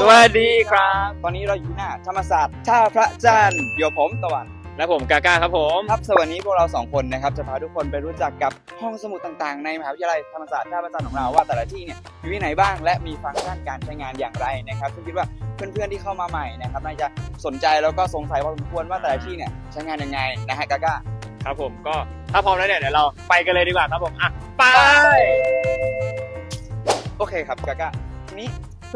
สวัสดีครับ ตอนนี้เราอยู่หน้าธรรมศาสตร์ท่าพระจันทร์เดี๋ยวผมตะวันและผมกาก้าครับผมครับสวันนี้พวกเราสองคนนะครับจะพาทุกคนไปรู้จักกับห้องสมุดต่างๆ ในมหาวิทยาลัยธรรมศาสตร์ท่าพระจันทร์ของเราว่าแต่ละที่เนี่ยอยู่ที่ไหนบ้างและมีฟังก์ชันการใช้งานอย่างไรนะครับซึ่งคิดว่าเพื่อนๆที่เข้ามาใหม่นะครับน่าจะสนใจแล้วก็สงสัยพอสมควรว่าแต่ละที่เนี่ยใช้งานยังไงนะฮะกาก้าครับผมก็ถ้าพร้อมแล้วเนี่ยเดี๋ยวเราไปกันเลยดีกว่าครับผมอะไปโอเคครับกาก้าทีนี้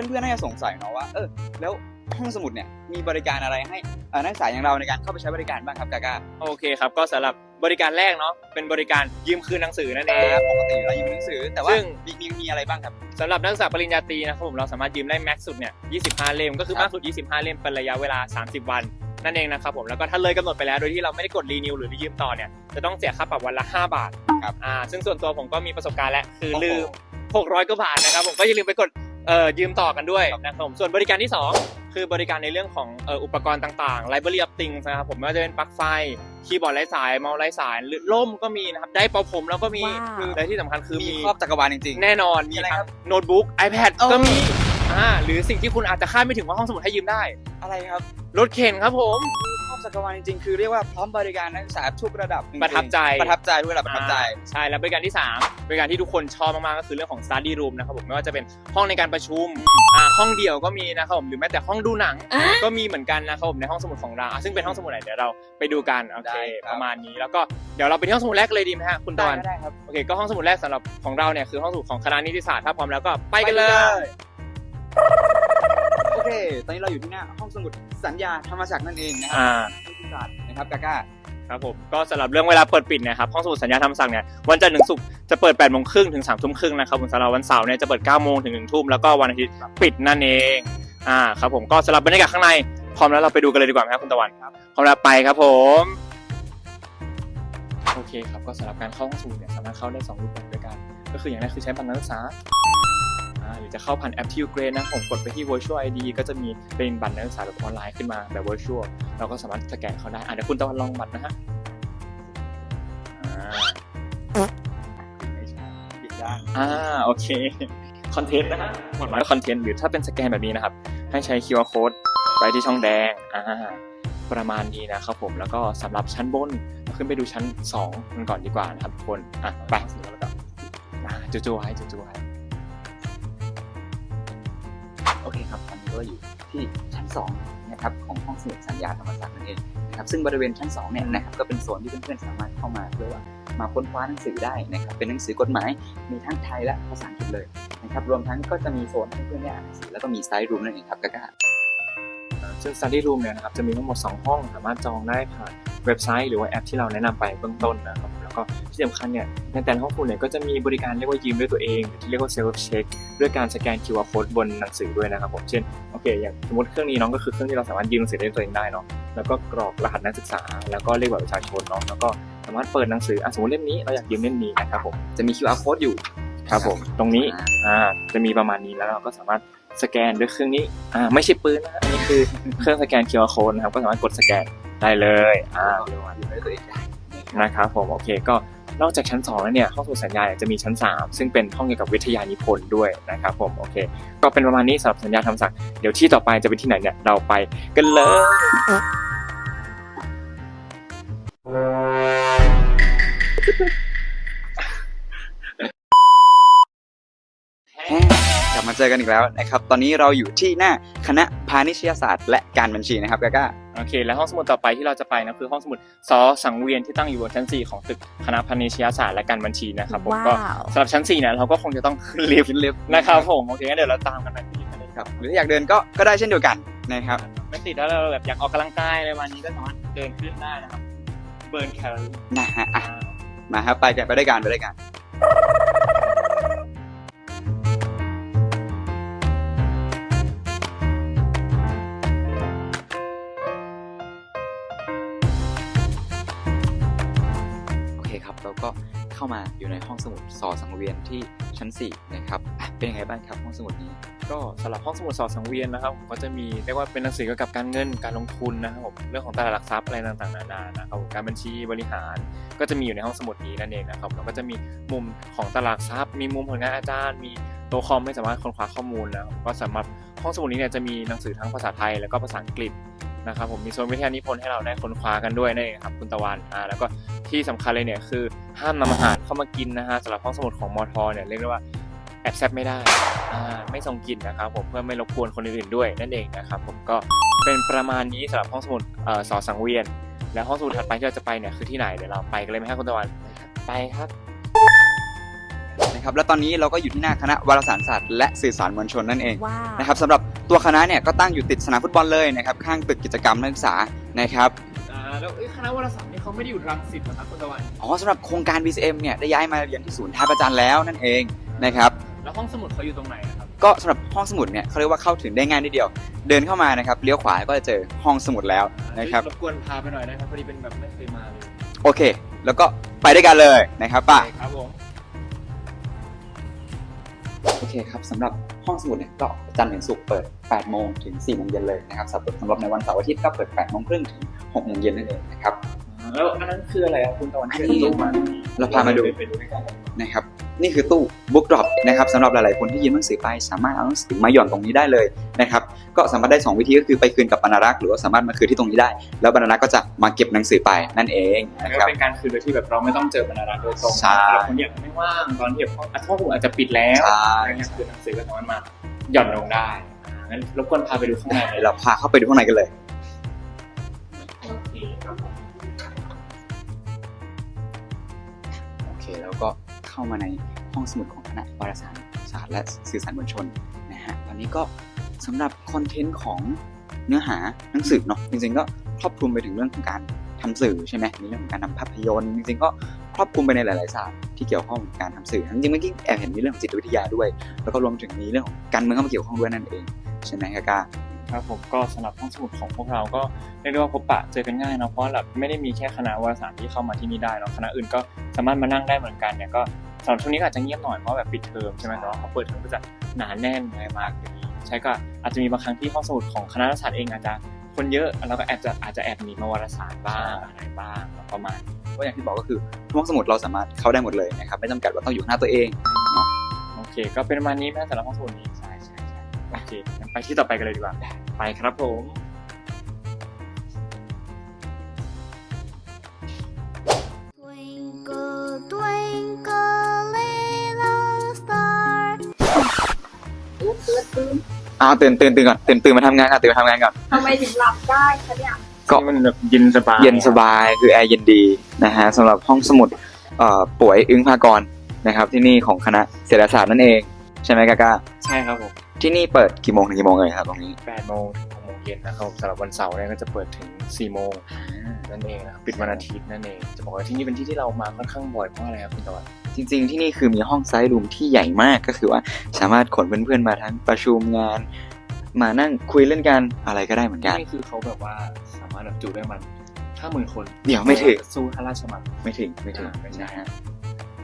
เพื่อนๆน่าจะสงสัยเนาะว่าเออแล้วห้องสมุดเนี่ยมีบริการอะไรให้เอ่อนักศึกษาอย่างเราในการเข้าไปใช้บริการบ้างครับกาก้าโอเคครับก็สำหรับบริการแรกเนาะเป็นบริการยืมคืนหนังสือนั่นเองปกติเรายืมหนังสือ แต่ว่าซึ่งมีมีมีอะไรบ้างครับสำหรับนักศึกษาปริญญาตรีนะครับผมเราสามารถยืมได้แม็กซ์สุดเนี่ย25 เล่มก็คือครับมากสุด 25 เล่มเป็นระยะเวลา 30 วันนั่นเองนะครับผมแล้วก็ถ้าเลยกำหนดไปแล้วโดยที่เราไม่ได้กดรีนิวหรือยืมต่อเนี่ยจะต้องเสียค่าปรับวันละ 5 บาทครับอ่าซึ่งส่วนตัวผมก็มีประสบการณ์แล้วคือโอ้โหลืม600กว่าบาทนะครับผมก็อย่าลืมไปกด เอ่อยืมต่อกันด้วยนะครับผมส่วนบริการที่ 2 คือบริการในเรื่องของเอ่ออุปกรณ์ต่างๆ Library of Things นะครับผมไม่ว่าจะเป็นปลั๊กไฟ คีย์บอร์ดไร้สาย เมาส์ไร้สายหรือล่มก็มีนะครับ ได้เป่าผมแล้วก็มีว้าว คือและที่สำคัญคือมีมีครอบจักรวาลจริงๆแน่นอนมีอะไรครับ โน้ตบุ๊ก iPad เออก็มีอ่าหรือสิ่งที่คุณอาจจะคาดไม่ถึงว่าห้องสมุดให้ยืมได้อะไรครับ รถเข็นครับผม ครอบจักรวาลจริงๆ คือเรียกว่าพร้อมบริการนักศึกษาทุกระดับจงๆประทับใจ ประทับใจทุกระดับประทับใจอ่าใช่แล้วบริการที่ 3 บริการที่ทุกคนชอบมากๆก็คือเรื่องของ study room นะครับผมไม่ว่าจะเป็นห้องในการประชุมอ่าห้องเดี่ยวก็มีนะครับผมหรือแม้แต่ห้องดูหนัง ก็มีเหมือนกันนะครับผมในห้องสมุดของเราอะซึ่งเป็นห้องสมุดไหนเดี๋ยวเราไปดูกันโอเคได้ครับ ประมาณนี้แล้วก็เดี๋ยวเราไปที่ห้องสมุดแรกเลยดีไหมฮะคุณตะวันได้ครับโอเคก็ห้องสมุดแรกสำหรับของเราเนี่ยคือห้องสมุดของคณะนิติศาสตร์ถ้าพร้อมแล้วก็ไปกันเลย โอเคตอนนี้เราอยู่ที่หน้าห้องสมุดสัญญาธรรมศักดิ์นั่นเองนะครัอ่านิติศาสตร์นะครับกาก้าครับผมก็สำหรับเรื่องเวลาเปิดปิดเนะครับห้องสมุดสัญญาธรรมศักดิ์เนี่ยวันจันทร์ถึงศุกร์จะเปิด8โมงครึ่งถึง3ทุ่มครึ่งนะครับผมสำหรับวันเสาร์เนี่ยจะเปิด9โมงถึง1ทุ่มแล้วก็วันอาทิตย์ปิดนั่นเองอ่าครับผมก็สำหรับบรรยากาศข้างในพร้อมแล้วเราไปดูกันเลยดีกว่าไหมครับคุณตะวันครับพร้อมแล้วไปครับผมโอเคครับก็สำหรับการเข้าห้องสมุดเนี่ยสามารถเข้าได้สองรูปแบบด้วยกันก็คืออย่างแรกคือใช้บัตรนักศึกษาอ่า หรือจะเข้าผ่านแอปที่ Grade นะผมกดไปที่ Virtual ID ก็จะมีเป็นบัตรนักศึกษาแบบออนไลน์ขึ้นมาแบบ Virtual เราก็สามารถสแกนเขาได้อะเดี๋ยวคุณตะวันลองบัตรนะฮะอ่าปิดด้านอ่าโอเคคอนเทนต์นะฮะหมดหมายคอนเทนต์หรือถ้าเป็นสแกนแบบนี้นะครับ ให้ใช้ QR code ไปที่ช่องแดงอ่าประมาณนี้นะครับผมแล้วก็สำหรับชั้นบนเราขึ้นไปดูชั้น2กันก่อนดีกว่านะครับทุกคนอะไปแล้วก็อ่าจู่ๆไว้จู่ๆไว้ เคครับตอนนี้เราอยู่ที่ชั้น2นะครับของห้องสมุดสัญญาธรรมศักดิ์นั่นเองนะครับซึ่งบริเวณชั้น2เนี่ยนะครับก็เป็นโซนที่เพื่อนๆสามารถเข้ามาเพื่อว่ามาค้นคว้าหนังสือได้นะครับเป็นหนังสือกฎหมายมีทั้งไทยและภาษาอังกฤษเลยนะครับรวมทั้งก็จะมีโซนให้เพื่อนได้อ่านหนังสือแล้วก็มีไซต์รูมนั่นเองครับกาก้าซึ่ง study room เนี่ยนะครับจะมีทั้งหมด 2 ห้องสามารถจองได้ผ่านเว็บไซต์หรือว่าแอปที่เราแนะนำไปเบื้องต้นนะครับ แล้วก็ที่สำคัญเนี่ยในแต่ละห้องคุณเนี่ยก็จะมีบริการเรียกว่ายืมด้วยตัวเองหรือที่เรียกว่า self check ด้วยการสแกน QR code บนหนังสือด้วยนะครับผมเช่นโอเคอย่างสมมติเครื่องนี้เน้องก็คือเครื่องที่เราสามารถยืมหนังสือได้ด้วยตัวเองได้เนาะแล้วก็กรอกรหัสนักศึกษา แล้วก็เลขบัตรประชาชนเนาะแล้วก็สามารถเปิดหนังสืออะสมมติเล่มนี้เราอยากยืมเล่มนี้นะครับผมจะมี QR code อยู่ครับผมตรงนี้อ่าจะมีประมาณนี้แล้วเราก็สามารถสแกนด้วยเครื่องนี้อ่าไม่ใช่ปืนนะอันนี้คือเครื่องสแกน QR code นะครับก็สามารถกดสแกนได้เลยอ่าอยู่ด้วยตัวเองได้ นะครับผมโอเคก็นอกจากชั้น 2 แล้วเนี่ยห้องสมุดสัญญาจะมีชั้น 3 ซึ่งเป็นห้องเกี่ยวกับวิทยานิพนธ์ด้วยนะครับผมโอเค ก็เป็นประมาณนี้สำหรับสัญญาทำศักดิ์เดี๋ยวที่ต่อไปจะเป็นที่ไหนเนี่ยเราไปกันเลย กลับมาเจอกันอีกแล้วนะครับ ตอนนี้เราอยู่ที่หน้าคณะพาณิชยศาสตร์ และการบัญชีนะครับกาก้าโอเค แล้วห้องสมุดต่อไปที่เราจะไปนะคือห้องสมุดสอสังเวียนที่ตั้งอยู่บนชั้น 4 ของตึกคณะพาณิชยศาสตร์และการบัญชีนะครับผมก็ว้าวสำหรับชั้น4เนี่ยเราก็คงจะต้องขึ้นลิฟต์ขึ้นลิฟต์นะครับผมโอเคงั้นเดี๋ยวเราตามกันไปที่ลิฟต์กันเลยครับหรือถ้าอยากเดินก็ก็ได้เช่นเดียวกันนะครับไม่ติดแล้วเราแบบอยากออกกำลังกายอะไรวันนี้ก็สามารถเดินขึ้นได้นะครับเบิร์นแคลอรี่นะฮะอะมาครับไปกันไปด้วยกันไปด้วยกัน ก็เข้ามาอยู่ในห้องสมุดสอสังเวียนที่ชั้น 4 นะครับเป็นยังไงบ้างครับห้องสมุดนี้ก็สำหรับห้องสมุดสอดสังเวียนนะครับผมก็จะมีเรียกว่าเป็นหนังสือเกี่ยวกับการเงินการลงทุนนะครับผมเรื่องของตลาดหลักทรัพย์อะไรต่างๆนานานะครับการบัญชีบริหาร ก็จะมีอยู่ในห้องสมุดนี้นั่นเองนะครับแล้วก็จะมีมุมของตลาดทรัพย์ มีมุมผลงานอาจารย์ มีโต๊ะคอมให้สามารถค้นคว้าข้อมูลแล้วก็สำหรับห้องสมุดนี้เนี่ยจะมีหนังสือทั้งภาษาไทยแล้วก็ภาษาอังกฤษนะครับผมมีโซนวิทยานิพนธ์ให้เราได้ค้นคว้ากันด้วยนั่นเองครับคุณตะวันอ่าแล้วก็ ที่สำคัญเลยเนี่ยคือห้ามนำอาหารเข้ามากินนะฮะสำหรับห้องสมุดของมอทเนี่ยเรียกได้ว่าแอบแซบไม่ได้อ่าไม่ส่งกลิ่นนะครับผมเพื่อไม่รบกวนคนอื่นๆด้วยนั่นเองนะครับผมก็เป็นประมาณนี้สำหรับห้องสมุดเอ่อสอสังเวียน แล้วห้องสมุดถัดไปที่เราจะไปเนี่ยคือที่ไหนเดี๋ยวเราไปกันเลยไหมครับคุณตะวันไปครับนะครับและตอนนี้เราก็อยู่ที่หน้าคณะวารสารศาสตร์และสื่อสารมวลชนนั่นเองว้าวนะครับสำหรับตัวคณะเนี่ยก็ตั้งอยู่ติดสนามฟุตบอลเลยนะครับข้างตึกกิจกรรมนักศึกษานะครับอ่า แล้วเอ้ยคณะวารสารนี่เขาไม่ได้อยู่รังสิตนะครับคุณตะวัน อ๋อสำหรับโครงการ BCM เนี่ยได้ย้ายมาเรียนที่ศูนย์ท่าประจันแล้วนั่นเองนะครับแล้วห้องสมุดเขาอยู่ตรงไหนนะครับ ก็สำหรับห้องสมุดเนี่ยเขาเรียกว่าเข้าถึงได้ง่ายนิดเดียว เดินเข้ามานะครับเลี้ยวขวาก็จะเจอห้องสมุดแล้วนะครับรบกวนพาไปหน่อยนะครับพอดีเป็นแบบไม่เคยมาเลยโอเค แล้วก็ไปด้วยกันเลยนะครับป่ะครับผมโอเคครับสำหรับห้องสมุดเนี่ยก็จันทร์ถึงศุกร์เปิด 8 โมงถึง 4 โมงเย็นเลยนะครับสำหรับสำหรับในวันเสาร์อาทิตย์ก็เปิด 8 โมงครึ่งถึง 6โมงเย็นนั่นเองนะครับแล้วอันนั้นคืออะไรครับคุณตะวันอันเชิญนี้รูปมาเราพามาดูไปดูด้วยกันนะครับ นี่คือตู้ Book Drop นะครับสำหรับหลายๆคนที่ยืมหนังสือไปสามารถเอาหนังสือมาหย่อนตรงนี้ได้เลยนะครับก็สามารถได้ 2 วิธีก็คือไปคืนกับบรรณารักษ์หรือว่าสามารถมาคืนที่ตรงนี้ได้ แล้วบรรณารักษ์ก็จะมาเก็บหนังสือไปนั่นเองนะก็ครับเป็นการคืนโดยที่แบบเราไม่ต้องเจอบรรณารักษ์โดยตรงใช่สำหรับคนที่อยากไม่ว่างตอนที่แบบห้องอะห้องสมุดอาจจะปิดแล้วใช่อะไรเงี้ยคือหนังสือก็สามารถมาหย่อนลงได้อ่างั้นรบกวนพาไปดูข้างในเดี๋ยวเราพาเข้าไปดูข้างในกันเลย โอเครับผมโอเคแล้วก็เข้ามาในห้องสมุดของคณะวารสารศาสตร์และสื่อสารมวลชนนะฮะตอนนี้ก็สำหรับคอนเทนต์ของเนื้อหาหนังสือเนาะจริงๆก็ครอบคลุมไปถึงเรื่องของการทำสื่อใช่ไหมมีเรื่องของการทำภาพยนตร์จริงๆก็ครอบคลุมไปในหลาย ๆ ศาสตร์ที่เกี่ยวข้องกับการทำสื่อทั้งจริงเมื่อกี้แอบเห็นมีเรื่องของจิตวิทยาด้วย แล้วก็รวมถึงมีเรื่องของการเมืองเข้ามาเกี่ยวข้องด้วยนั่นเองใช่ไหมกากา ครับผมก็สำหรับห้องสมุดของพวกเราก็เรียกได้ว่าพบปะเจอกันง่ายเนาะเพราะแบบไม่ได้มีแค่คณะวารสารที่เข้ามาที่นี่ได้เนาะคณะอื่นก็สามารถมานั่งได้เหมือนกันเนี่ยก็สำหรับช่วงนี้อาจจะเงียบหน่อยเพราะแบบปิดเทอมใช่ไหมแต่ว่าพอเปิดเทอมก็จะหนาแน่นอะไรมากอย่างนี้ใช่ก็อาจจะมีบางครั้งที่ห้องสมุดของคณะวารสารเองอาจจะคนเยอะแล้วก็แอบจะอาจจะแอบหนีมาวารสารบ้างอะไรบ้างประมาณก็อย่างที่บอกก็คือห้องสมุดเราสามารถเข้าได้หมดเลยนะครับไม่จำกัดว่าต้องอยู่หน้าตัวเองโอเค ก็เป็นประมาณนี้นะสำหรับห้องสมุดนี้ใช่ใช่ใช่โอเคไปที่ต่อไปกันเลยดีกว่า ไปครับผม Twinkle, twinkle, little star. อ้าวตื่นตื่นตื่นก่อนตื่นตื่นมาทำงานก่อนตื่นมาทำงานก่อนทำไมถึงหลับได้คะเนี่ยก็ที่มันแบบเย็นสบายเย็นสบายคือแอร์เย็นดีนะฮะสำหรับห้องสมุดเอ่อป่วยอึ้งภากรนะครับที่นี่ของคณะเศรษฐศาสตร์นั่นเอง ใช่ไหมกากาใช่ครับผม ที่นี่เปิดกี่โมงถึงกี่โมงเอ่ยครับตรงนี้ 8โมงถึง6โมงเย็นนะครับสำหรับวันเสาร์เนี่ยก็จะเปิดถึง 4 โมงนั่นเองนะครับปิดวันอาทิตย์นั่นเอง จะบอกว่าที่นี่เป็นที่ที่เรามาค่อนข้างบ่อยเพราะอะไรครับคุณตะวันจริง ๆ ที่นี่คือมีห้องไซส์รูมที่ใหญ่มากก็คือว่าสามารถขนเพื่อนๆมาทั้งประชุมงาน มานั่งคุยเล่นกันอะไรก็ได้เหมือนกัน นี่คือเขาแบบว่าสามารถแบบจุได้มันห้าหมื่นคนเดี๋ยวไม่ถึง สู้ท่าราชมังไม่ถึงไม่ถึงอ่าไม่ใช่นะฮะ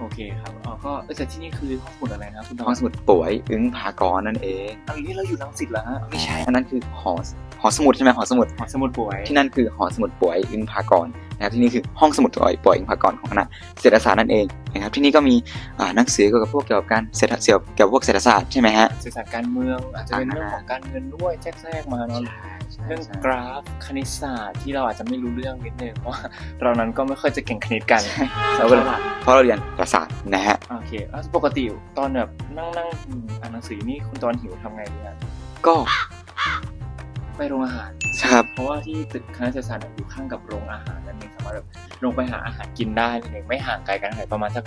โอเคครับอ๋อก็เออแต่ที่นี่คือห้องสมุดอะไรนะครับคุณตะห้วัอนงสมุดป่วยอึ้งภากรนั่นเองอันนี้เราอยู่รังสิตเหรอฮะไม่ใช่ อันนั้นคือหอ หอสมุดใช่ไหมหอสมุดหอสมุดป่วย ที่นั่นคือหอสมุดป่วยอึ้งภากรนะครับที่นี่คือห้องสมุดป่วยป่วยอึ้งภากรของคณะเศรษฐศาสตร์นั่นเองนะครับที่นี่ก็มีอ่าหนังสือเกี่ยวกับพวกเกี่ยวกับการเศรษฐเกี่ยวกับพวกเศรษฐศาสตร์ใช่ไหมฮะสื่อสารการเมืองอาจจะเป็นเรื่องของการเงินด้วยแทรกๆมาเนาะเรื่องกราฟคณิตศาสตร์ที่เราอาจจะไม่รู้เรื่องนิดนึงเพราะว่าเรานั้นก็ไม่ค่อยจะเก่งคณิตกันเราก็เลยเพราะเราเรียนเศรษฐศาสตร์นะฮะโอเคแล้วปกติตอนแบบนั่งนั่งอ่านหนังสือนี่คุณตอนหิวทำไงดีฮะก็ ไปโรงอาหาร ครับ เพราะว่าที่ตึกคณะเศรษฐศาสตร์เนี่ยอยู่ข้างกับโรงอาหารนั่นเองสามารถแบบลงไปหาอาหารกินได้นั่นเองไม่ห่างไกลกันเท่าไหร่ประมาณสัก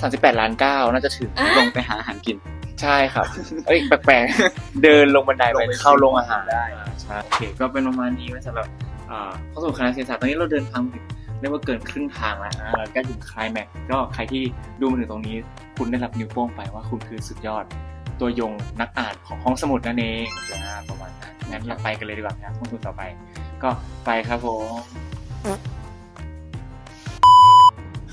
สามสิบแปดล้านเก้าน่าจะถึงลงไปหาอาหารกิน ใช่ครับ เอ้ยแปลกๆ เดินลงบันไดลไปงไปเข้าโรงอาหารได้อ่าใช่โอเคก็เป็นประมาณนี้ไว้สำหรับอ่าเข้าสู่คณะเศรษฐศาสตร์ตอนนี้เราเดินทางถึงเรียกว่าเกินครึ่งทางแล้วนะเราใกล้ถึงคลายแม็กซ์ก็ใครที่ดูมาถึงตรงนี้ คุณได้รับนิ้วโป้งไปว่าคุณคือสุดยอด ตัวยงนักอ่านของห้องสมุดนั่นเองนะประมาณนั้น งั้นเราไปกันเลยดีกว่าครับห้องสมุดต่อไป ก็ไปครับผมค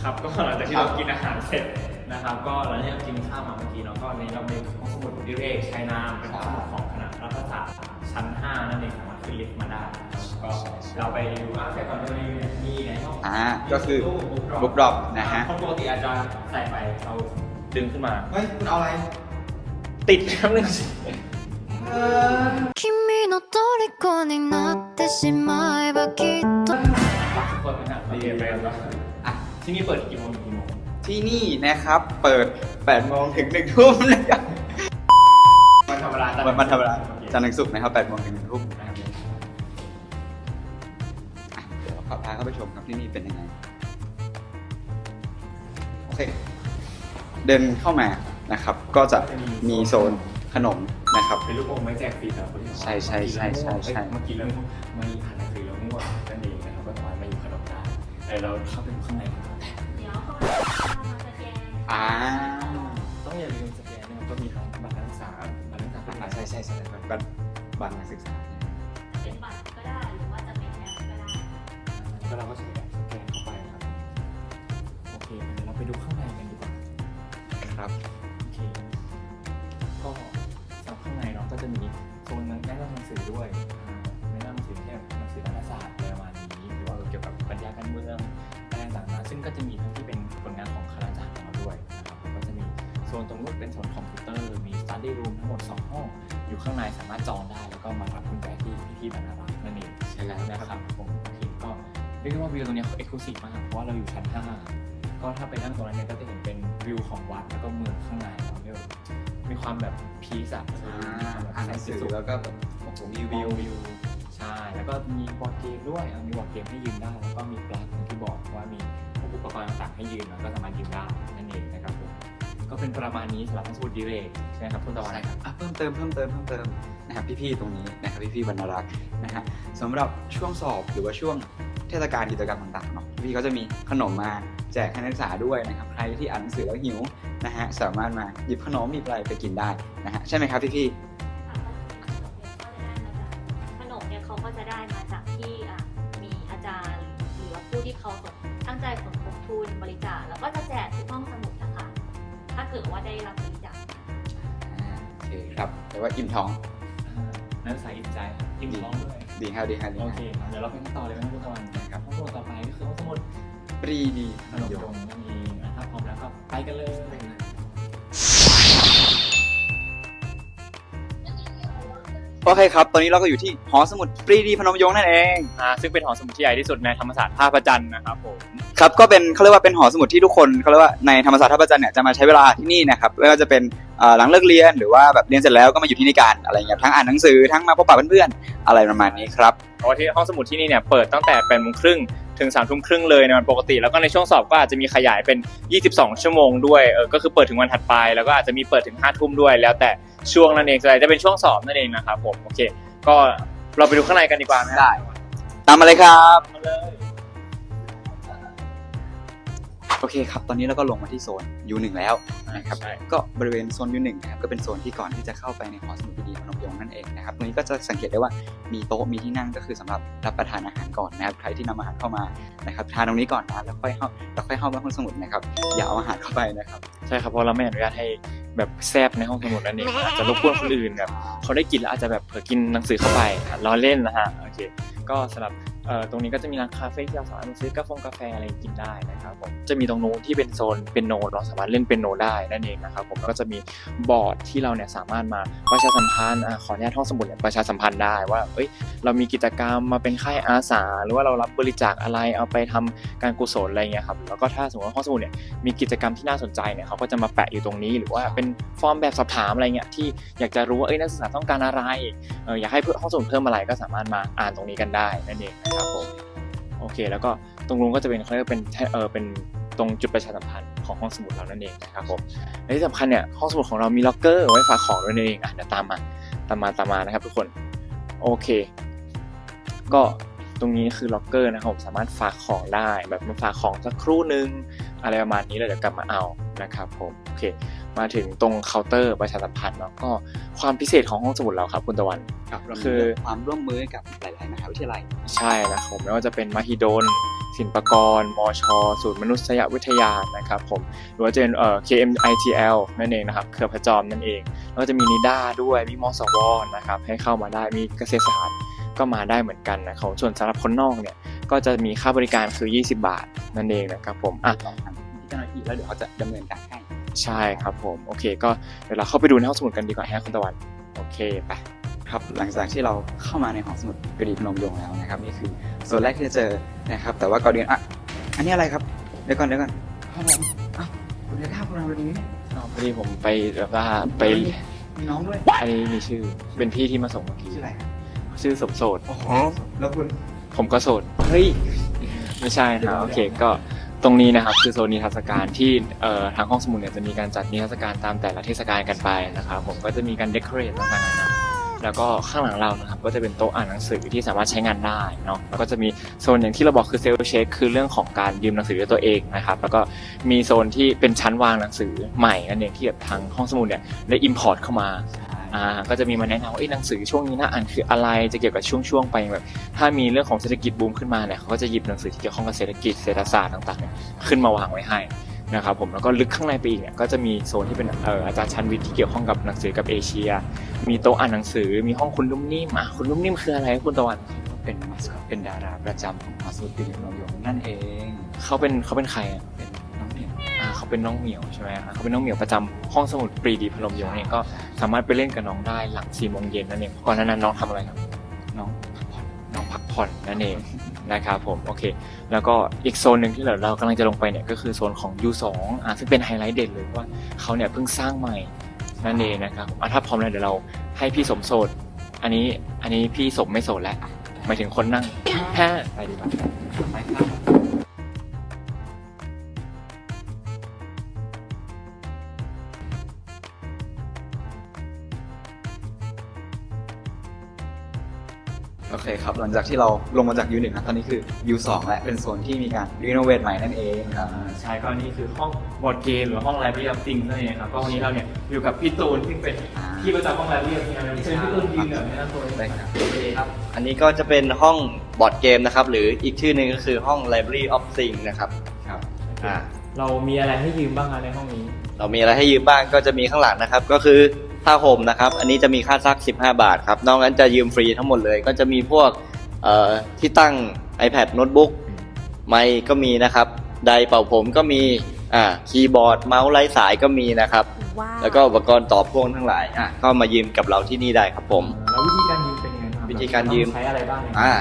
ครับก็หลังจากที่เรากินอาหารเสร็จนะครับ ก็หลังจากที่เรากินข้าวมาเมื่อกี้เนาะก็ในเรามีห้องสมุดดิเรกชัยนามเป็นห้องสมุดของคณะรัฐศาสตร์ชั้น 5 นั่นเองสามารถขึ้นลิฟต์มาได้ก็เราไปดูอะแต่ก่อนจะไปดูเนี่ยมีในห้องอ่าก็คือ book drop นะฮะห้องปกติอาจจะใส่ไปเราดึงขึ้นมาเฮ้ยคุณเอาอะไร ติดแป๊บนึงสิ 君の虜になってしまえばきっと รักทุกคนนะฮะเรียนไปแล้ว อ่ะ ที่นี่เปิดกี่โมงถึงกี่โมง ที่นี่นะครับเปิด8โมงถึง1ทุ่มนะครับ วันธรรมดา วันวันธรรมดา โอเค จันทร์ถึงศุกร์นะครับ8โมงถึง1ทุ่มนะครับอ่ะเดี๋ยวเราพาเข้าไปชมครับที่นี่เป็นยังไง โอเค เดินเข้ามานะครับ ก็จะมีโซนขนม นะครับ เป็นลูกอมไว้แจกฟรีสำหรับคนที่ใช่ใช่ใช่ใช่ใช่ เมื่อกี้เรื่องมันอ่านหนังสือแล้วง่วงนั่นเองนะครับก็สามารถมาอยู่ขนมได้แต่เราเข้าไปดูข้างในกันก่อนเดี๋ยวเขาจะมาสแกนอ่าต้องอย่าลืมสแกนนะครับก็มีทั้งบัตรนักศึกษาบัตรนักศึกษาอ่าใช่ใช่ใช่บัตรบัตรนักศึกษาเป็นบัตรก็ได้หรือว่าจะเป็นแอปก็ได้ก็เราก็ใช้แอปสแกนเข้าไปครับโอเคเดี๋ยวเราไปดูข้างในกันดีกว่าครับ สือด้วยอ่าแนะนำหนังสือที่แบบหนังสือรัฐศาสตร์อะไรประมาณนี้หรือว่าเกี่ยวกับปรัชญาการเมืองอะไรต่างๆซึ่งก็จะมีทั้งที่เป็นผลงานของคณาจารย์ของเราด้วยนะครับแล้วก็จะมีโซนตรงนู้นเป็นโซนคอมพิวเตอร์มี study room ทั้งหมด2ห้องอยู่ข้างในสามารถจองได้แล้วก็มารับกุญแจที่พี่ๆบรรณารักษ์นั่นเองใช่แล้วนะครับผมโอเคก็เรียกได้ว่าวิวตรงเนี้เขาเอ็กซ์คลูซีฟมากเพราะว่าเราอยู่ชั้น 5 ก็ถ้าไปนั่งตรงนั้นเนี่ยก็จะเห็นเป็นวิวของวัดแล้วก็เมืองข้างในเราเนี่ยมีความแบบพีซอะอ่าอ่านหนังสือแล้วก็ แบบโอ้โหมีวิววิวใช่แล้วก็มีบอร์ดเกมด้วยมีบอร์ดเกมให้ยืนได้แล้วก็มีปลั๊กอย่างที่บอกว่ามีอุปกรณ์ต่างๆให้ยืนแล้วก็สามารถยืนได้นั่นเองนะครับผมก็เป็นประมาณนี้สำหรับห้งสมุดดีเรกใช่ไหมครับคุณตะวันใช่ครับเพิ่มเติมเพิ่มเติมเพิ่มเติมนะครับพี่ๆตรงนี้นะครับพี่ๆบรรณรักษ์นะฮะสำหรับช่วงสอบหรือว่าช่วงเทศกาลกิจกรรมต่างๆเนาะพี่ๆก็จะมีขนมมาแจกให้นักศึกษาด้วยนะครับใครที่อ่านหนังสือแล้วหิวนะฮะสามารถมาหยิบขนมหยิบอะไรไปกินได้นะฮะใช่ไหมครับพี่ข ท้องอ่านักศึกษาอิ่มใจอิ่มท้องด้วยดีครับดีครับดีโอครับเคครับเดี๋ยวเราไปกันต่อเลยไหมคุณตะวันครับห้องสมุดต่อไปก็คือห้องสมุดปรีดีขนมดงนั่นเองอะถ้าพร้อมแล้วก็ไปกันเลยโอเคครับ ตอนนี้เราก็อยู่ที่หอสมุดปรีดีพนมยงค์นั่นเอง อ่าซึ่งเป็นหอสมุดที่ใหญ่ที่สุดในธรรมศาสตร์ท่าพระจันทร์นะครับผม ครับก็เป็นเขาเรียกว่าเป็นหอสมุดที่ทุกคนเขาเรียกว่าในธรรมศาสตร์ท่าพระจันทร์เนี่ยจะมาใช้เวลาที่นี่นะครับไม่ว่าจะเป็นเอ่อหลังเลิกเรียนหรือว่าแบบเรียนเสร็จแล้วก็มาอยู่ที่นี่กันอะไรอย่างเงี้ยทั้งอ่านหนังสือทั้งมาพบปะเพื่อนๆอะไรประมาณนี้ครับเพราะว่าที่ห้องสมุดที่นี่เนี่ยเปิดตั้งแต่8โมงครึ่งถึง3ทุ่มครึ่งเลยในวันปกติ แล้วก็ในช่วงสอบก็อาจจะมีขยายเป็น 22 ชั่วโมงด้วยเออก็คือเปิดถึงวันถัดไปแล้วก็อาจจะมีเปิดถึง5ทุ่มด้วย แล้วแต่ช่วงนั่นเองส่วนใหญ่จะเป็นช่วงสอบนั่นเองนะครับผมโอเค ก็เราไปดูข้างในกันดีกว่าไหมได้ตามมาเลยครับมาเลย โอเคครับ ตอนนี้เราก็ลงมาที่โซน U1 แล้วนะครับใช่ก็บริเวณโซน U1 นะครับ ก็เป็นโซนที่ก่อนที่จะเข้าไปในหอสมุดปรีดีพนมยงค์นั่นเองนะครับ ตรงนี้ก็จะสังเกตได้ว่ามีโต๊ะ มีที่นั่งก็คือสำหรับรับประทานอาหารก่อนนะครับ ใครที่นำอาหารเข้ามานะครับ ทานตรงนี้ก่อนนะ แล้วค่อยเข้าแล้วค่อยเข้าห้องสมุดนะครับ อย่าเอาอาหารเข้าไปนะครับ ใช่ครับ เพราะเราไม่อนุญาตให้แบบแซบในห้องสมุดนั่นเอง อาจจะรบกวนคนอื่นแบบเขาได้กินแล้วอาจจะแบบเผลอกินหนังสือเข้าไปอะล้อเล่นนะฮะ โอเค ก็สำหรับ เอ่อตรงนี้ก็จะมีร้านคาเฟ่ที่เราสามารถมาซื้อกาแฟกาแฟอะไรกินได้นะครับผมจะมีตรงนู้นที่เป็นโซนเป็นโนเราสามารถเล่นเป็นโนได้นั่นเองนะครับผมแล้วก็จะมีบอร์ดที่เราเนี่ยสามารถมาประชาสัมพันธ์อขออนุญาตห้องสมุดเนี่ยประชาสัมพันธ์ได้ว่าเอ้ยเรามีกิจกรรมมาเป็นค่ายอาสา หรือว่าเรารับบริจาคอะไรเอาไปทำการกุศลอะไรเงี้ยครับแล้วก็ถ้าสมมติว่าห้องสมุดเนี่ยมีกิจกรรมที่น่าสนใจเนี่ยเขาก็จะมาแปะอยู่ตรงนี้ หรือว่าเป็นฟอร์มแบบสอบถามอะไรเงี้ยที่อยากจะรู้ว่าเอ้ยนักศึกษาต้องการอะไรอออยากให้เพิ่มห้องสมุดเพิ่มอะไรก็สามารถมาอ่านตรงนี้กันได้นั่นเองนะครับผมโอเค แล้วก็ตรงนู้นก็จะเป็นเขาเรียกว่าเป็นเออเป็นตรงจุดประชาสัมพันธ์ของห้องสมุดเรานั่นเองนะครับผมและที่สำคัญเนี่ยห้องสมุดของเรามีล็อกเกอร์ไว้ฝากของด้วยนั่นเองอะเดี๋ยวตามมาตามมาตามมานะครับทุกคนโอเค ก็ตรงนี้คือล็อกเกอร์นะครับผมสามารถฝากของได้แบบมาฝากของสักครู่นึงอะไรประมาณนี้เราเดี๋ยวกลับมาเอานะครับผมโอเค มาถึงตรงเคาน์เตอร์ประชาสัมพันธ์เนาะก็ความพิเศษของห้องสมุดเราครับคุณตะวัน ครับเรามีคือความร่วมมือกับหลาย ๆ มหาวิทยาลัย ใช่นะครับผมไม่ว่าจะเป็นมหิดล ศิลปากร มช ศูนย์มนุษยวิทยานะครับผมหรือว่าจะเป็นเอ่อ KMITL นั่นเองนะครับเครือพระจอมนั่นเอง แล้วก็จะมีนิด้าด้วยมีมสวนะครับให้เข้ามาได้มีเกษตรศาสตร์ก็มาได้เหมือนกันนะครับส่วนสำหรับคนนอกเนี่ยก็จะมีค่าบริการคือ 20 บาทนั่นเองนะครับผมอะลองทางที่เจ้าหน้าที่แล้วเดี๋ยวเขาจะดำเนินการให้ ใช่ครับผม โอเคก็เดี๋ยวเราเข้าไปดูในห้องสมุดกันดีกว่าฮะคุณตะวัน โอเคไปครับหลังจากที่เราเข้ามาในหอสมุดกระดิ่งพนมยงค์แล้วนะครับนี่คือส่วนแรกที่จะเจอนะครับแต่ว่าก่อนอื่นอะอันนี้อะไรครับเดี๋ยวก่อนเดี๋ยวก่อนห้องผมอ้าวคุณจะท่าพวกเราวันนี้พอดีผมไปแบบว่าไปมีน้องด้วยอันนี้มีชื่อเป็นพี่ที่มาส่งเมื่อกี้ชื่ออะไรครับชื่อสมโสดโอ้โหแล้วคุณผมก็โสดเฮ้ยไม่ใช่ครับโอเคก็ ตรงนี้นะครับคือโซนนิทรรศการที่ทางห้องสมุดเนี่ยจะมีการจัดนิทรรศการตามแต่ละเทศกาลกันไปนะครับผมก็จะมีการเดคอเรทต่างๆนานาแล้วก็ข้างหลังเรานะครับก็จะเป็นโต๊ะอ่านหนังสือที่สามารถใช้งานได้เนาะแล้วก็จะมีโซนอย่างที่เราบอกคือเซลล์เช็คคือเรื่องของการยืมหนังสือด้วยตัวเองนะครับแล้วก็มีโซนที่เป็นชั้นวางหนังสือใหม่นั่นเองที่แบบทางห้องสมุดเนี่ยได้อิมพอร์ตเข้ามา อ่าก็จะมีมาแนะนำว่าเอ้หนังสือช่วงนี้น่าอ่านคืออะไรจะเกี่ยวกับช่วงๆไปแบบถ้ามีเรื่องของเศรษฐกิจบูมขึ้นมาเนี่ยเขาก็จะหยิบหนังสือที่เกี่ยวข้องกับเศรษฐกิจเศรษฐศาสตร์ต่างๆ ขึ้นมาวางไว้ให้นะครับผมแล้วก็ลึกข้างในไปอีกเนี่ยก็จะมีโซนที่เป็นเอออาจารย์ชันวิทย์ที่เกี่ยวข้องกับหนังสือกับเอเชีย มีโต๊ะอ่านหนังสือมีห้องคุณนุ่มนิ่มอะคุณนุ่มนิ่มคืออะไรคุณตะวันเป็นมาสคอตเป็นดาราประจำของหอสมุดกระดิ่งพนมยงนั่นเอง เขาเป็นเขาเป็นใครอะเป็น เหมียวอ่าเขาเป็นน้องเหมียวใช่ไหมอะเขาเป็นน้องเหมียวประจำห้องสมุดปรีดีพนมยงค์เนี่ยก็สามารถไปเล่นกับน้องได้หลังสี่โมงเย็นนั่นเองก่อนหนานั้นน้องทำอะไรครับน้องพักผ่อนน้องพักผ่อนนั่นเองนะครับผมโอเค แล้วก็อีกโซนหนึ่งที่เราเรากำลังจะลงไปเนี่ยก็คือโซนของ U2 อะซึ่งเป็นไฮไลท์เด่นเลยว่าเขาเนี่ยเพิ่งสร้างใหม่นั่นเองนะครับอะถ้าพร้อมแล้วเดี๋ยวเราให้พี่สมโสด อันนี้อันนี้พี่สมไม่โสดแล้วหมายถึงคนนั่งแพ้ไปดีกว่าไปครับ คครับหลังจากที่เราลงมาจาก U1 นะตอนนี้คือ U2 และเป็นโซนที่มีการรีโนเวทใหม่นั่นเองครับใช่ก็นี่คือห้องบอร์ดเกมหรือห้องไลบรารีออฟติงนั่นเองครับก็วันนี้เราเนี่ยอยู่กับพี่ตูนซึ่งเป็นที่ประจำห้องไลบรารีออฟติงเชิญพี่ตูนยืนหน่อยนะตัวได้ครับครับ อันนี้ก็จะเป็นห้องบอร์ดเกมนะครับหรืออีกชื่อหนึ่งก็คือห้อง Library of Things นะครับครับอ่าเรามีอะไรให้ยืมบ้างคะในห้องนี้ เรามีอะไรให้ยืมบ้างก็จะมีข้างหลังนะครับ ก็คือ ผ้าห่มนะครับ อันนี้จะมีค่าซัก 15 บาทครับ นอกนั้นจะยืมฟรีทั้งหมดเลย ก็จะมีพวกเอ่อที่ตั้ง iPad โน้ตบุ๊กไมค์ก็มีนะครับ ไดร์เป่าผมก็มีอ่าคีย์บอร์ดเมาส์ไร้สายก็มีนะครับ แล้วก็อุปกรณ์ต่อพ่วงทั้งหลายอะก็มายืมกับเราที่นี่ได้ครับผม แล้ววิธีการยืมเป็นยังไงครับวิธีการยืมต้องใช้อะไรบ้างเนี่ยอ่า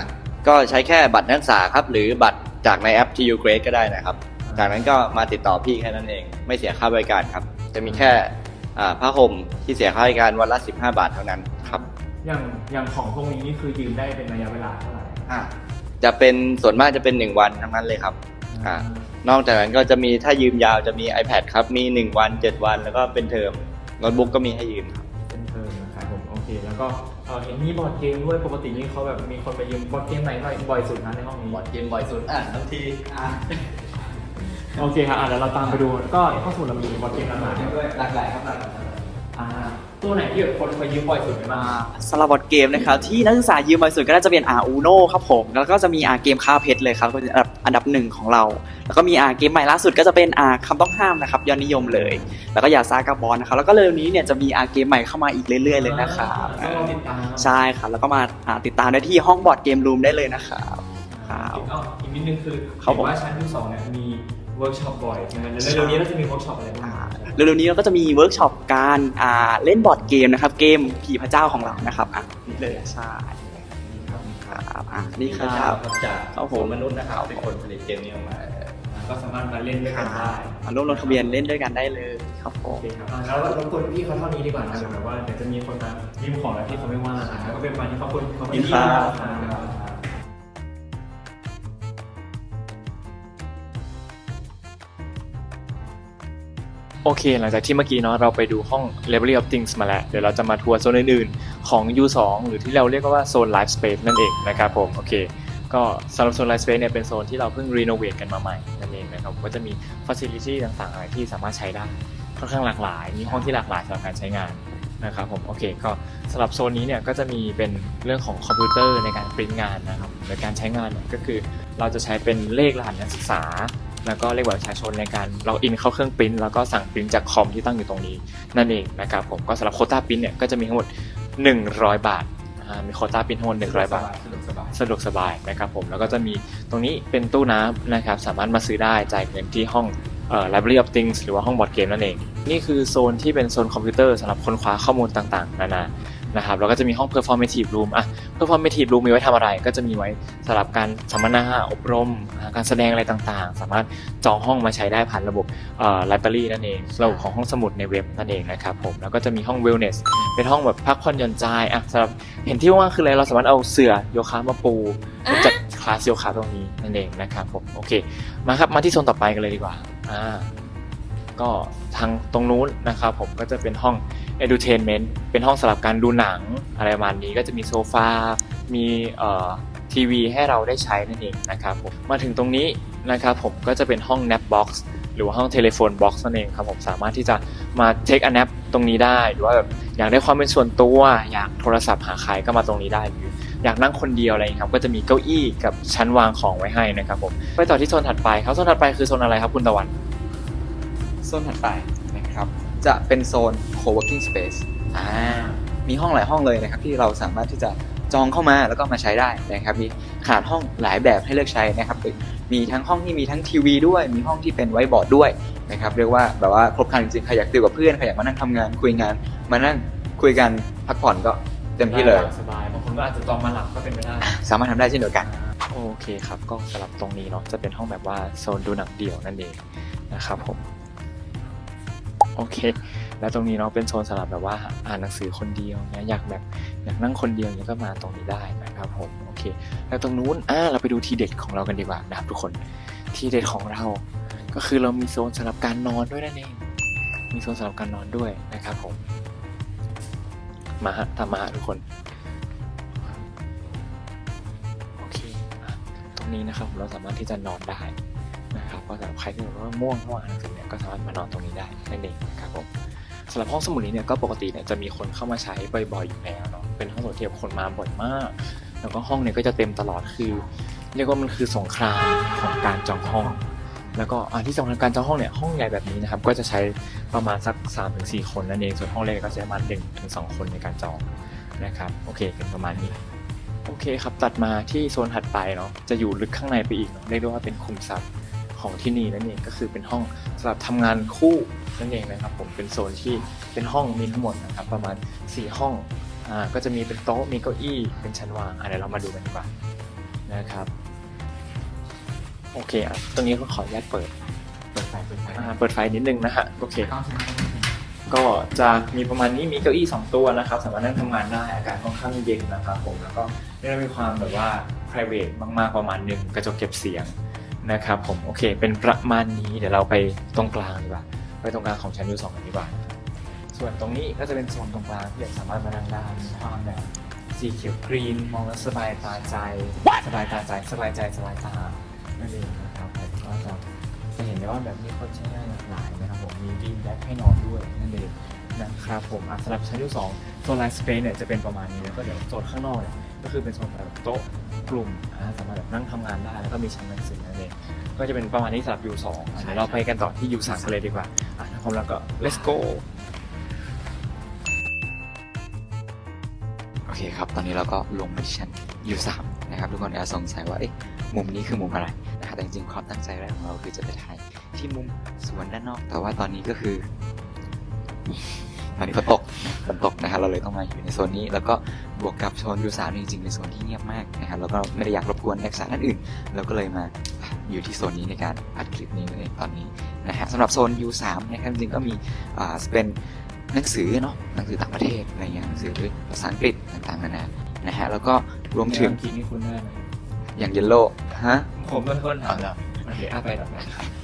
ก็ใช้แค่บัตรนักศึกษาครับ หรือบัตรจากในแอป TU Grade ก็ได้นะครับ จากนั้นก็มาติดต่อพี่แค่นั้นเอง ไม่เสียค่าบริการครับ จะมีแค่อ่า ผ้าห่มที่เสียค่าบริการวันละ 15 บาทเท่านั้นครับอย่างอย่างของพวกนี้นี่คือยืมได้เป็นระยะเวลาเท่าไหร่อ่าจะเป็นส่วนมากจะเป็น 1 วันทั้งนั้นเลยครับอ่านอกจากนั้นก็จะมีถ้ายืมยาวจะมี iPad ครับมี 1 วัน 7 วัน แล้วก็เป็นเทอมโน้ตบุ๊กก็มีให้ยืมครับเป็นเทอมนะครับผมโอเคแล้วก็เอ่อเห็นมีบอร์ดเกมด้วยปกตินี่เขาแบบมีคนไปยืมบอร์ดเกมไหนบ่อยสุดนะในห้องนี้บอร์ดเกมบ่อยสุดอะบางทีอ่า โอเคครับอะเดี๋ยวเราตามไปดู ก็ห้องสมุดเรามีบอร์ดเกมหลากหลายด้วยหลากหลายครับหลากหลายอ่าตัวไหนที่แบบคนเคยยืมบ่อยสุดไหมบ้างอ่าสำหรับบอร์ดเกมนะครับที่นักศึกษายืมบ่อยสุดก็น่าจะเป็นอาอูโนครับผม แล้วก็จะมีอาเกมค่าเพชรเลยครับก็เป็นอันดับอันดับหนึ่งของเรา แล้วก็มีอาเกมใหม่ล่าสุดก็จะเป็นอาคำต้องห้ามนะครับยอดนิยมเลย แล้วก็ยาซากาบอลนะครับแล้วก็เร็วนี้เนี่ยจะมีอาเกมใหม่เข้ามาอีกเรื่อย ๆ เลยนะครับต้องรอติดตามใช่ครับแล้วก็มาอ่าติดตามได้ที่ห้องบอร์ดเกมรูมได้เลยนะครับ ครับอ๋ออีกนิดนึงคือครับผม เห็นว่าชั้นที่สองเนี่ยมี เวิร์กช็อปบ่อยใช่ไหมแล้วเร็วๆนี้เราจะมีเวิร์กช็อปอะไรบ้างอ่าเร็วๆนี้เราก็จะมีเวิร์กช็อปการอ่าเล่นบอร์ดเกมนะครับ เกมผีพระเจ้าของเรานะครับอะนี่เลยใช่ครับอะนี่ครับจากครับผมมนุษย์นะครับเป็นคนผลิตเกมนี้ออกมาก็สามารถมาเล่นด้วยกันได้มาร่วมลงทะเบียนเล่นด้วยกันได้เลยครับผโอมเคครับอ่าแล้วรบกวนพี่เขาเท่านี้ดีกว่านะเดี๋ยวแบบว่าเดี๋ยวจะมีคนมายืมของแล้วพี่เขาไม่ว่าอ่าแล้วก็เป็นวันที่ขอบคุณขอบคุณพี่มากค โอเค หลังจากที่เมื่อกี้เนาะเราไปดูห้อง Library of Things มาแล้ว เดี๋ยวเราจะมาทัวร์โซนอื่นๆ ของ U2 หรือที่เราเรียกว่าโซน Live Space นั่นเองนะครับผม โอเค ก็สำหรับโซน Live Space เนี่ยเป็นโซนที่เราเพิ่งรีโนเวทกันมาใหม่นั่นเองนะครับก็จะมีฟั c i ลิตี้ต่างๆอะไรที่สามารถใช้ได้ค่อนข้างหลากหลาย มีห้องที่หลากหลายสำหรับการใช้งานนะครับผม โอเค ก็สำหรับโซนนี้เนี่ยก็จะมีเป็นเรื่องของคอมพิวเตอร์ในการปริ้นงานนะครับในการใช้งานเนี่ยก็คือเราจะใช้เป็นเลขรหัสนักศึกษา แล้วก็เลขบัตรประชาชนในการเราอินเข้าเครื่องปริ้นแล้วก็สั่งปริ้นจากคอมที่ตั้งอยู่ตรงนี้นั่นเองนะครับผมก็สำหรับโควต้าปริ้นเนี่ยก็จะมีทั้งหมด 100 บาทอ่ามีโควต้าปริ้นทั้งหมด100 บาท สะดวกสบาย สะดวกสบายนะครับผมแล้วก็จะมีตรงนี้เป็นตู้น้ำนะครับสามารถมาซื้อได้จ่ายเงินที่ห้องเอ่อ library of things หรือว่าห้องบอร์ดเกมนั่นเอง นี่คือโซนที่เป็นโซนคอมพิวเตอร์สำหรับค้นคว้าข้อมูลต่างๆ นานา นะครับแล้วก็จะมีห้อง performative room อะ performative room มีไว้ทำอะไร ก็จะมีไว้สำหรับการสัมมนาอบรม การแสดงอะไรต่างๆ สามารถจองห้องมาใช้ได้ผ่านระบบเอ่อ library นั่นเองระบบของห้องสมุดในเว็บนั่นเองนะครับผมแล้วก็จะมีห้อง wellness เป็นห้องแบบพักผ่อนหย่อนใจอะสำหรับเห็นที่ว่างๆคืออะไรเราสามารถเอาเสื่อโยคะมาปูจัดคลาสโยคะตรงนี้นั่นเองนะครับผมโอเคมาครับมาที่โซนต่อไปกันเลยดีกว่าอ่าก็ทางตรงนู้นนะครับผมก็จะเป็นห้อง edutainment เป็นห้องสำหรับการดูหนังอะไรประมาณนี้ก็จะมีโซฟา มีเอ่อทีวีให้เราได้ใช้นั่นเองนะครับผมมาถึงตรงนี้นะครับผมก็จะเป็นห้อง nap box หรือว่าห้อง telephone box นั่นเองครับผมสามารถที่จะมา take a nap ตรงนี้ได้ หรือว่าแบบอยากได้ความเป็นส่วนตัว อยากโทรศัพท์หาใครก็มาตรงนี้ได้หรืออยากนั่งคนเดียวอะไรนะครับก็จะมีเก้าอี้กับชั้นวางของไว้ให้นะครับผมไปต่อที่โซนถัดไปครับโซนถัดไปคือโซนอะไรครับคุณตะวันโซนถัดไปนะครับ จะเป็นโซน co-working space อ่ามีห้องหลายห้องเลยนะครับที่เราสามารถที่จะจองเข้ามาแล้วก็มาใช้ได้นะครับมีขนาดห้องหลายแบบให้เลือกใช้นะครับมีทั้งห้องที่มีทั้งทีวีด้วย มีห้องที่เป็นไวท์บอร์ดด้วยนะครับเรียกว่าแบบว่าครบครันจริงๆใครอยากติวกับเพื่อนใครอยากมานั่งทำงานคุยงานมานั่งคุยกันพักผ่อนก็เต็มที่เลย สบายบางคนก็อาจจะจองมาหลับก็เป็นไปได้สามารถทำได้เช่นเดียวกัน โอเคครับก็สำหรับตรงนี้เนาะจะเป็นห้องแบบว่าโซนดูหนังเดี่ยวนั่นเองนะครับผม โอเค แล้วตรงนี้เนาะเป็นโซนสำหรับแบบว่าอ่านหนังสือคนเดียวเนี่ยอยากแบบอยากนั่งคนเดียวเนี่ยก็มาตรงนี้ได้นะครับผมโอเค แล้วตรงนู้นอ่าเราไปดูทีเด็ดของเรากันดีกว่านะครับทุกคนทีเด็ดของเรา ก็คือเรามีโซนสำหรับการนอนด้วยนั่นเองมีโซนสำหรับการนอนด้วยนะครับผมมาฮะตามมาทุกคนโอเคตรงนี้นะครับเราสามารถที่จะนอนได้ นะครับก็สำหรับใครที่แบบว่าม่วงระหว่างหนังสือเนี่ยก็สามารถมานอนตรงนี้ได้นั่นเองนะครับผมสำหรับห้องสมุดนี้เนี่ยก็ปกติเนี่ยจะมีคนเข้ามาใช้บ่อยๆอยู่แล้วเนาะเป็นห้องสมุดที่แบบคนมาบ่อยมาก แล้วก็ห้องเนี่ยก็จะเต็มตลอดคือ เรียกว่ามันคือสงครามของการจองห้อง แล้วก็อ่าที่สำคัญการจองห้องเนี่ยห้องใหญ่แบบนี้นะครับก็จะใช้ประมาณสัก3าถึงสคนนั่นเองส่วนห้องเล็กก็ใช้ประมาณหนึ่งถึงสองคนในการจองนะครับโอเคเป็นประมาณนี้โอเคครับ ตัดมาที่โซนถัดไปเนาะจะอยู่ลึกข้างในไปอีกเนอะเรียกได้ว่าเป็นคุมทรัพย์ ของที่นี่นั่นเองก็คือเป็นห้องสำหรับทำงานคู่นั่นเองนะครับผมเป็นโซนที่เป็นห้องมีทั้งหมดนะครับประมาณ 4 ห้องอ่าก็จะมีเป็นโต๊ะมีเก้าอี้เป็นชั้นวางอะเดี๋ยวเรามาดูกันดีกว่านะครับโอเคอะตรงนี้ก็ขออนุญาตเปิดเปิดไฟเปิดไฟอ่าเปิดไฟนิดนึงนะฮะโอเคก็จะมีประมาณนี้มีเก้าอี้สองตัวนะครับ สามารถนั่งทำงานได้อากาศค่อนข้างเย็นนะครับผมแล้วก็ได้มีความแบบว่า private มากๆประมาณหนึ่งกระจกเก็บเสียง นะครับผมโอเคเป็นประมาณนี้เดี๋ยวเราไปตรงกลางดีกว่าไปตรงกลางของชั้นยูสองกันดีกว่า ส่วนตรงนี้ก็จะเป็นโซนตรงกลางที่สามารถมานั่งได้มีความแบบสีเขียวกรีนมองแล้วสบายตาใจ สบายตาใจสบายใจสบายตานั่นเองนะครับผมก็จะจะเห็นได้ว่าแบบมีคนใช้งานหลากหลายนะครับผมมีดีมแบ็คให้นอนด้วยนั่นเองนะครับผมอะสำหรับชั้นที่สองโซนไลฟ์สเปซเนี่ยจะเป็นประมาณนี้แล้วก็เดี๋ยวโซนข้างนอกเนี่ย ก็คือเป็นโซนแบบโต๊ะกลุ่มอ่าสามารถแบบนั่งทำงานได้แล้วก็มีชั้นหนังสือนั่นเองก็จะเป็นประมาณนี้สำหรับ U2 อะเดี๋ยวเราไปกันต่อที่ U3 กันเลยดีกว่าอะถ้าพร้อมแล้วก็ let's go โอเคครับ ตอนนี้เราก็ลงมาที่ชั้น U3 นะครับ ทุกคนอาจจะสงสัยว่าเอ๊ะมุมนี้คือมุมอะไรนะครับแต่จริงๆความตั้งใจแรกของเราคือจะไปถ่ายที่มุมสวนด้านนอก แต่ว่าตอนนี้ก็คือ ตอนนี้ฝนตก ฝนตกนะครับเราเลยต้องมาอยู่ในโซนนี้ แล้วก็บวกกับโซน U3 จริงๆเป็นโซนที่เงียบมากนะครับแล้วก็ไม่ได้อยากรบกวนนักศึกษาท่านอื่นเราก็เลยมาอยู่ที่โซนนี้ในการอัดคลิปนี้ในตอนนี้นะฮะสำหรับโซน U3 นะครับจริงๆก็มีอ่าเป็นหนังสือเนาะหนังสือต่างประเทศอะไรเงี้ยหนังสือภาษาอังกฤษต่างๆนานานะฮะแล้วก็รวมถึงกินนี่คุณได้ไหมอย่างเยลโล่ฮะผมเป็นคนถามแล้ว โอเคอะไปต่อไป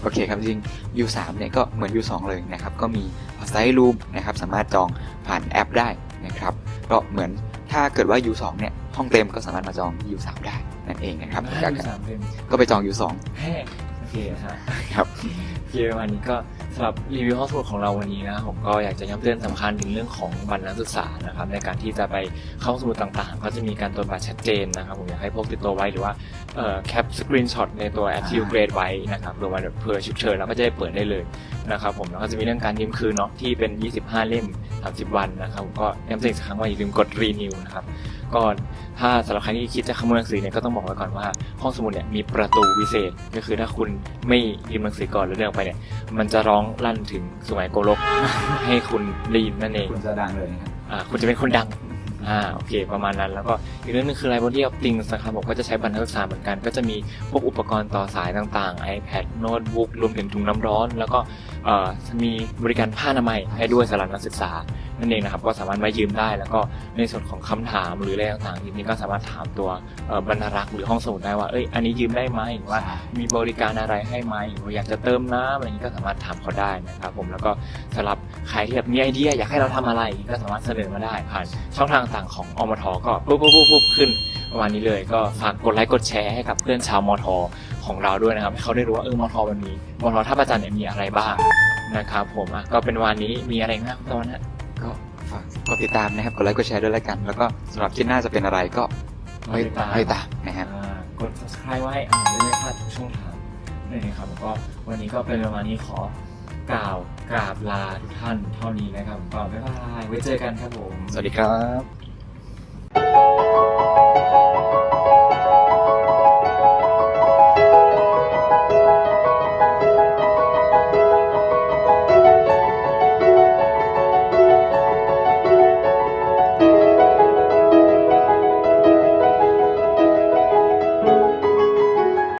โอเคครับจริง U3 เนี่ยก็เหมือน U2 เลยนะครับ ก็มีภาษารูมนะครับ สามารถจองผ่านแอปได้นะครับ ก็เหมือนถ้าเกิดว่า U2 เนี่ย ห้องเต็มก็สามารถมาจอง U3 ได้นั่นเองนะครับได้จากสามเต็มก็ไปจอง U2 แฮ่โอเคฮะครับเควันนี้ก็ สำหรับรีวิวห้องสมุดของเราวันนี้นะครับผมก็อยากจะย้ำเตือนสำคัญถึงเรื่องของบัตรนักศึกษานะครับในการที่จะไปเข้าห้องสมุดต่างๆ ก็จะมีการตรวจบัตรชัดเจนนะครับผมอยากให้พกติดตัวไว้หรือว่าเอ่อแคปสกรีนช็อตในตัวแอปที่เกรดไว้นะครับหรือว่าเผื่อฉุกเฉินแล้วก็จะได้เปิดได้เลยนะครับผมแล้วก็จะมีเรื่องการยืมคืนเนาะที่เป็น 25 เล่ม 30 วันนะครับผมก็ย้ำเตือนอีกครั้งว่าอย่าลืมกดรีนิวนะครับ ก็ถ้าสำหรับใครที่คิดจะขโมยหนังสือเนี่ยก็ต้องบอกไว้ก่อนว่า ห้องสมุดเนี่ยมีประตูวิเศษ ก็คือถ้าคุณไม่ยืมหนังสือก่อนแล้วเดินออกไปเนี่ยมันจะร้องลั่นถึงสมัยโกลก ให้คุณได้ยินนั่นเองคุณจะดังเลยนะครับอ่าคุณจะเป็นคนดังอ่าโอเคประมาณนั้นแล้วก็อีกเรื่องหนึงคือ Library of Things นะครับผมก็จะใช้บรรณาธิการเหมือนกัน ก็จะมีพวกอุปกรณ์ต่อสายต่างๆ iPad โน้ตบุ๊กรวมถึงถุงน้ำร้อน แล้วก็เอ่อมีบริการผ้าอนามัยให้ด้วยสำหรับนักศึกษา นั่นเองนะครับก็สามารถมายืมได้ แล้วก็ในส่วนของคำถามหรืออะไรต่างๆทีนี้ก็สามารถถามตัวบรรณารักษ์หรือห้องสมุดได้ว่าเอ้ยอันนี้ยืมได้ไหมหรือว่ามีบริการอะไรให้ไหมหรือว่าอยากจะเติมน้ำอะไรนี้ก็สามารถถามเขาได้นะครับผมแล้วก็สำหรับใครที่แบบมีไอเดียอยากให้เราทำอะไรก็สามารถเสนอมาได้ผ่านช่องทางต่างๆของอมทก็ปุ๊บปุ๊บปุ๊บปุ๊บขึ้นประมาณนี้เลยก็ฝากกดไลค์กดแชร์ให้กับเพื่อนชาวมทของเราด้วยนะครับให้เขาได้รู้ว่าเออมทมันมีมทท่าประจันเนี่ยมีอะไรบ้างนะครับผมอะก็เป็นวันนี้มีอะไรบ้างตอนนั้ ฝากกดติดตามนะครับ กดไลค์กดแชร์ด้วยแล้วกัน แล้วก็สำหรับที่หน้าจะเป็นอะไรก็ไม่ไม่ตามนะครับ อ่ากด subscribe ไว้อ่านจะได้ไม่พลาดทุกช่องทางนี่นะครับผมก็วันนี้ก็เป็นประมาณนี้ขอกล่าวกราบลาทุกท่านเท่านี้นะครับผมก็บ๊ายบายไว้เจอกันครับผม สวัสดีครับ